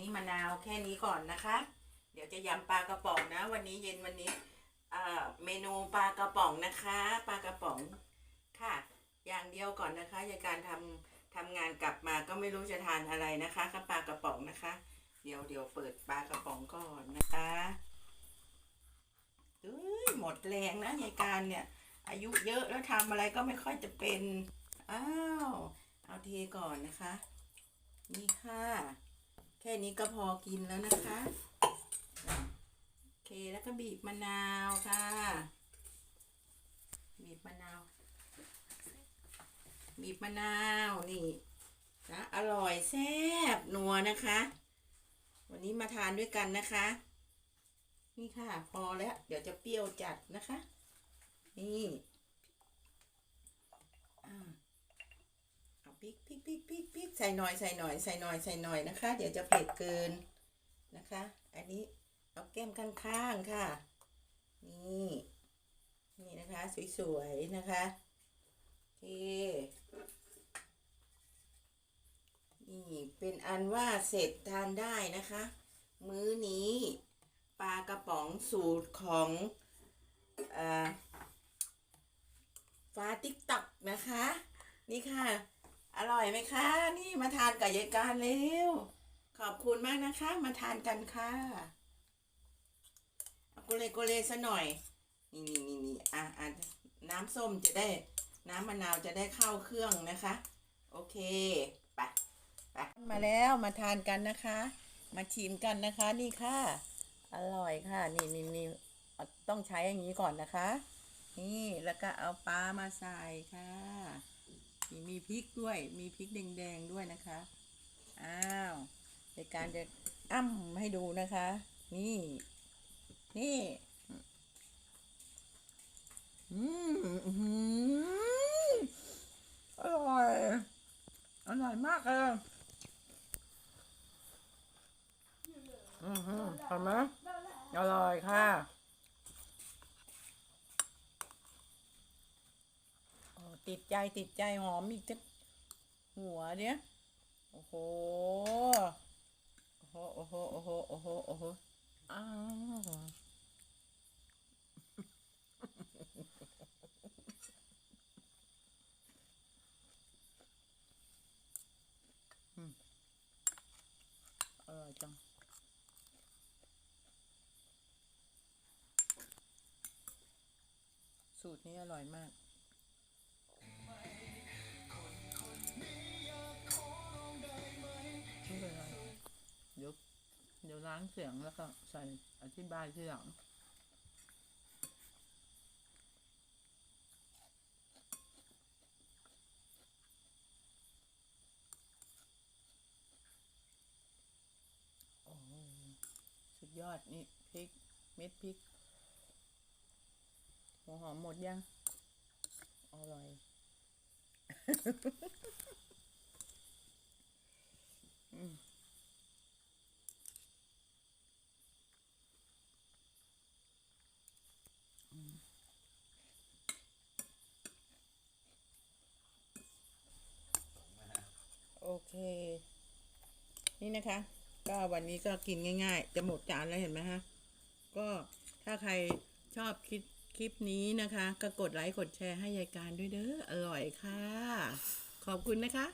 นี้มะนาวแค่นี้ก่อนนะคะ เดี๋ยวจะยำปลากระป๋องนะ วันนี้เย็นวันนี้อ่าเมนูปลากระป๋องนะคะปลากระป๋องค่ะ อย่างเดียวก่อนนะคะยายการทำทำงานกลับมาก็ไม่รู้จะทานอะไรนะคะกับปลากระป๋องนะคะ เดี๋ยวเดี๋ยวเปิดปลากระป๋องก่อนนะคะเอ้ยหมดแรงนะยายการเนี่ย อายุเยอะแล้วทำอะไรก็ไม่ค่อยจะเป็นอ้าวเอาเทก่อนนะคะ นี่ค่ะ ค่นี้ก็พอกินแล้วนะคะ โอเคแล้วก็บีบมะนาวค่ะ บีบมะนาว บีบมะนาวนี่นะอร่อยแซ่บนัวนะคะ วันนี้มาทานด้วยกันนะคะ นี่ค่ะ พอแล้ว เดี๋ยวจะเปรี้ยวจัดนะคะ นี่อ่าเอาพ ริกพริกพริกพริกพริกใส่หน่อยใส่หน่อยใส่หน่อยใส่หน่อยนะคะ เดี๋ยวจะเผ็ดเกินนะคะ อันนี้เอาแก้มข้างๆค่ะ นี่นี่นะคะสวยๆนะคะโอเคนี่เป็นอันว่าเสร็จทานได้นะคะ มื้อนี้ปลากระป๋องสูตรของอฟ้าติ๊กตักนะคะ นี่ค่ะ อร่อยไหมคะ นี่มาทานกับยายการเร็ว ขอบคุณมากนะคะ มาทานกันค่ะเอาโกเลโกเลซะหน่อย นี่นี่นี่นี่อะอะน้ำส้มจะได้ น้ำมะนาวจะได้เข้าเครื่องนะคะ โอเคไปไปมาแล้วมาทานกันนะคะ มาชิมกันนะคะนี่ค่ะ อร่อยค่ะ นี่นี่นี่ต้องใช้อย่างนี้ก่อนนะคะ นี่แล้วก็เอาปลามาใส่ค่ะ มีพริกด้วย มีพริกแดงๆด้วยนะคะ อ้าวในการจะอ้ำให้ดูนะคะ นี่ นี่อืมอร่อย อร่อยมากเลยอือหือเห็นไหมอร่อยค่ะ โอ้ ติดใจติดใจหอมอีกจะหัวเนี้ยโอ้โหโอ้โหโอ้โหโอ้โหโอ้โหโอ้โหอ้าวอร่อยจังสูตรนี้อร่อยมาก เดี๋ยวล้างเสียงแล้วก็ใส่อธิบายทีหลังโอ้สุดยอดนี่พริก เม็ดพริกหัวหอมหมดยัง อร่อย อืมอืมโอ เค นี่นะคะ ก็วันนี้ก็กินง่าย ๆ จะหมดจานแล้วเห็นไหมฮะ ก็ถ้าใครชอบคลิปคลิปนี้นะคะ ก็กดไลค์กดแชร์ให้ยายการด้วยเด้อ อร่อยค่ะ ขอบคุณนะคะ